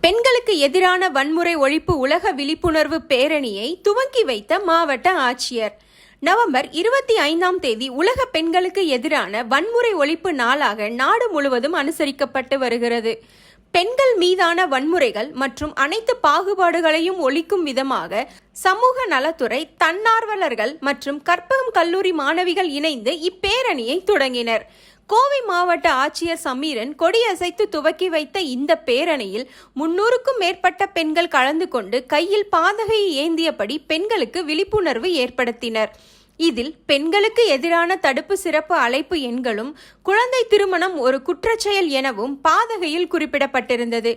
பெண்களுக்கு எதிரான வன்முறை ஒழிப்பு உலக விழிப்புணர்வு பேரணியை துவக்கி வைத்த மாவட்ட ஆட்சியர். நவம்பர் இருபத்தி ஐந்தாம் தேதி உலக பெண்களுக்கு எதிரான வன்முறை ஒழிப்பு நாளாக நாடு முழுவதும் அனுசரிக்கப்பட்டு வருகிறது. பெண்கள் மீதான வன்முறைகள் மற்றும் அனைத்து பாகுபாடுகளையும் ஒழிக்கும் விதமாக சமூக நலத்துறை தன்னார்வலர்கள் மற்றும் கற்பகம் கல்லூரி மாணவிகள் இணைந்து இப்பேரணியை தொடங்கினர். கோவை மாவட்ட ஆட்சியர் சமீரன் கொடியசைத்து துவக்கி வைத்த இந்த பேரணியில் முன்னூறுக்கும் மேற்பட்ட பெண்கள் கலந்து கொண்டு கையில் பாதகையை ஏந்தியபடி பெண்களுக்கு விழிப்புணர்வு ஏற்படுத்தினர். இதில் பெண்களுக்கு எதிரான தடுப்பு சிறப்பு அழைப்பு எண்களும் குழந்தை திருமணம் ஒரு குற்றச்செயல் எனவும் பாதகையில் குறிப்பிடப்பட்டிருந்தது.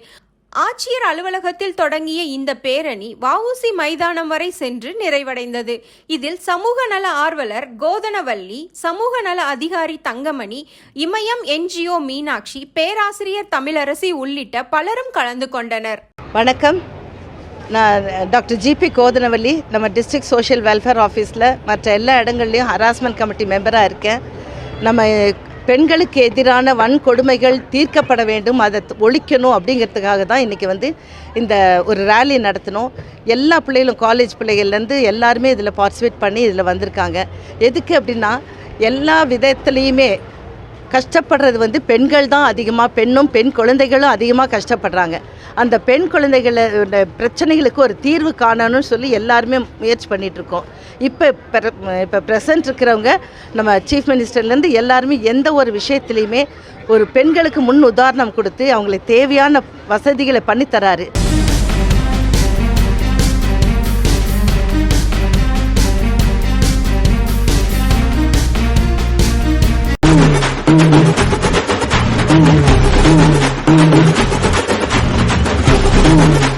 ஆட்சியர் அலுவலகத்தில் தொடங்கிய இந்த பேரணி வஉசி மைதானம் வரை சென்று நிறைவடைந்தது. இதில் சமூக நல ஆர்வலர் கோதனவல்லி சமூக நல அதிகாரி தங்கமணி இமயம் என்ஜிஓ மீனாட்சி பேராசிரியர் தமிழரசி உள்ளிட்ட பலரும் கலந்து கொண்டனர். வணக்கம். நான் டாக்டர் ஜிபி கோதனவல்லி நம்ம டிஸ்ட்ரிக்ட் சோஷியல் வெல்ஃபேர் ஆஃபீஸில் மற்ற எல்லா இடங்கள்லையும் ஹராஸ்மெண்ட் கமிட்டி மெம்பராக இருக்கேன். நம்ம பெண்களுக்கு எதிரான வன்கொடுமைகள் தீர்க்கப்பட வேண்டும் அதை ஒழிக்கணும் அப்படிங்கிறதுக்காக தான் இன்றைக்கி வந்து இந்த ஒரு ரேலி நடத்தினோம். எல்லா பிள்ளைகளும் காலேஜ் பிள்ளைகள்லேருந்து எல்லாருமே இதில் பார்ட்டிசிபேட் பண்ணி இதில் வந்திருக்காங்க. எதுக்கு அப்படின்னா எல்லா விதத்துலேயுமே கஷ்டப்படுறது வந்து பெண்கள் தான் அதிகமாக பெண்ணும் பெண் குழந்தைகளும் அதிகமாக கஷ்டப்படுறாங்க. அந்த பெண் குழந்தைகளோட பிரச்சனைகளுக்கு ஒரு தீர்வு காணணும்னு சொல்லி எல்லாருமே முயற்சி பண்ணிகிட்ருக்கோம் இப்போ இப்போ ப்ரெசன்ட் இருக்கிறவங்க நம்ம சீஃப் மினிஸ்டர்லேருந்து எல்லாருமே எந்த ஒரு விஷயத்துலையுமே ஒரு பெண்களுக்கு முன் உதாரணம் கொடுத்து அவங்களுக்கு தேவையான வசதிகளை பண்ணித்தராரு. Ooh.